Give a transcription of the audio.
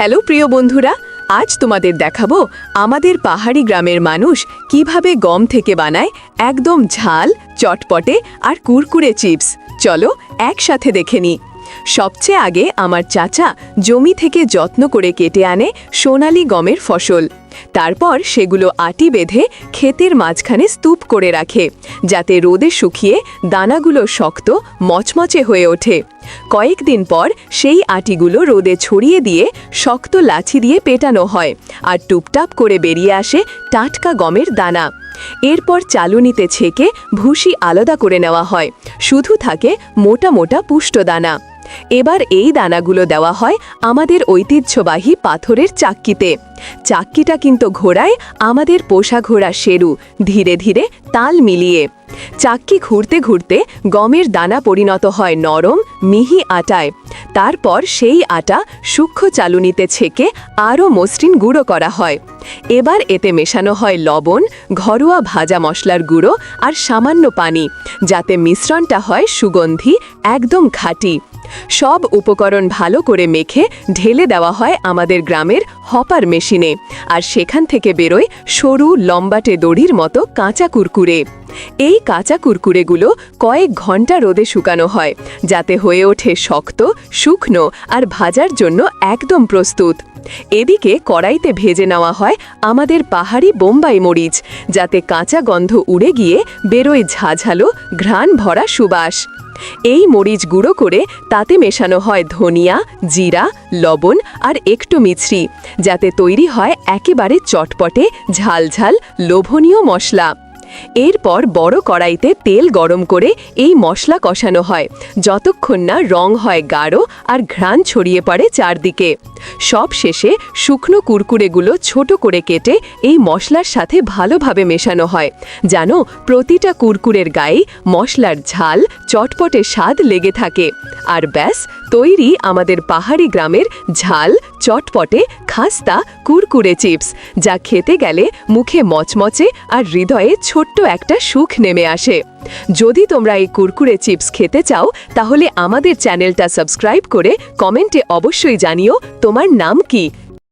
Hello, প্রিয় বন্ধুরা, আজ তোমাদের দেখাবো আমাদের পাহাড়ি গ্রামের মানুষ কীভাবে গম থেকে বানায় একদম ঝাল, চটপটে আর কুরকুরে চিপস। চলো একসাথে দেখে নি সবচেয়ে আগে আমার চাচা জমি থেকে যত্ন করে কেটে আনে সোনালি গমের ফসল। তারপর সেগুলো আটি বেঁধে ক্ষেতের মাঝখানে স্তূপ করে রাখে, যাতে রোদে শুকিয়ে দানাগুলো শক্ত, মচমচে হয়ে ওঠে। কয়েকদিন পর সেই আটিগুলো রোদে ছড়িয়ে দিয়ে শক্ত লাঠি দিয়ে পেটানো হয় আর টুপটাপ করে বেরিয়ে আসে টাটকা গমের দানা। এরপর চালুনিতে ছেঁকে ভুসি আলাদা করে নেওয়া হয়, শুধু থাকে মোটা মোটা পুষ্ট দানা। এবার এই দানাগুলো দেওয়া হয় আমাদের ঐতিহ্যবাহী পাথরের চাক্কিতে। চাক্কিটা কিন্তু ঘোড়ায়, আমাদের পোষা ঘোড়া শেরু, ধীরে ধীরে তাল মিলিয়ে। চাক্কি ঘুরতে ঘুরতে গমের দানা পরিণত হয় নরম, মিহি আটায়। তারপর সেই আটা সূক্ষ্ম চালুনিতে ছেঁকে আরও মসৃণ গুঁড়ো করা হয়। এবার এতে মেশানো হয় লবণ, ঘরোয়া ভাজা মশলার গুঁড়ো আর সামান্য পানি, যাতে মিশ্রণটা হয় সুগন্ধি, একদম খাঁটি। সব উপকরণ ভালো করে মেখে ঢেলে দেওয়া হয় আমাদের গ্রামের হপার মেশিনে। আর সেখান থেকে বেরোয় সরু লম্বাটে দড়ির মতো কাঁচা কুরকুরে। এই কাঁচা কুরকুরেগুলো কয়েক ঘণ্টা রোদে শুকানো হয়, যাতে হয়ে ওঠে শক্ত, শুকনো আর ভাজার জন্য একদম প্রস্তুত। এদিকে কড়াইতে ভেজে নেওয়া হয় আমাদের পাহাড়ি বোম্বাই মরিচ, যাতে কাঁচা গন্ধ উড়ে গিয়ে বেরোয় ঝাঝালো, ঘ্রাণ ভরা সুবাস। এই মরিচ গুঁড়ো করে তাতে মেশানো হয় ধনিয়া, জিরা, লবণ আর একটু মিছরি, যাতে তৈরি হয় একেবারে চটপটে, ঝালঝাল, লোভনীয় মশলা। এরপর বড় কড়াইতে তেল গরম করে এই মশলা কষানো হয়, যতক্ষণ না রং হয় গাঢ় আর ঘ্রাণ ছড়িয়ে পড়ে চারদিকে। সব শেষে শুকনো কুরকুরেগুলো ছোট করে কেটে এই মশলার সাথে ভালোভাবে মেশানো হয় জানো প্রতিটা কুরকুরের গায়ে মশলার ঝাল চটপটে স্বাদ লেগে থাকে। আর ব্যাস তৈরি আমাদের পাহাড়ি গ্রামের ঝাল, চটপটে, খাস্তা, কুরকুরে চিপস, যা খেতে গেলে মুখে মচমচে আর হৃদয়ে ছোট্ট একটা সুখ নেমে আসে। যদি তোমরা এই কুরকুরে চিপস খেতে চাও, তাহলে আমাদের চ্যানেলটা সাবস্ক্রাইব করে কমেন্টে অবশ্যই জানিও তোমার নাম কি।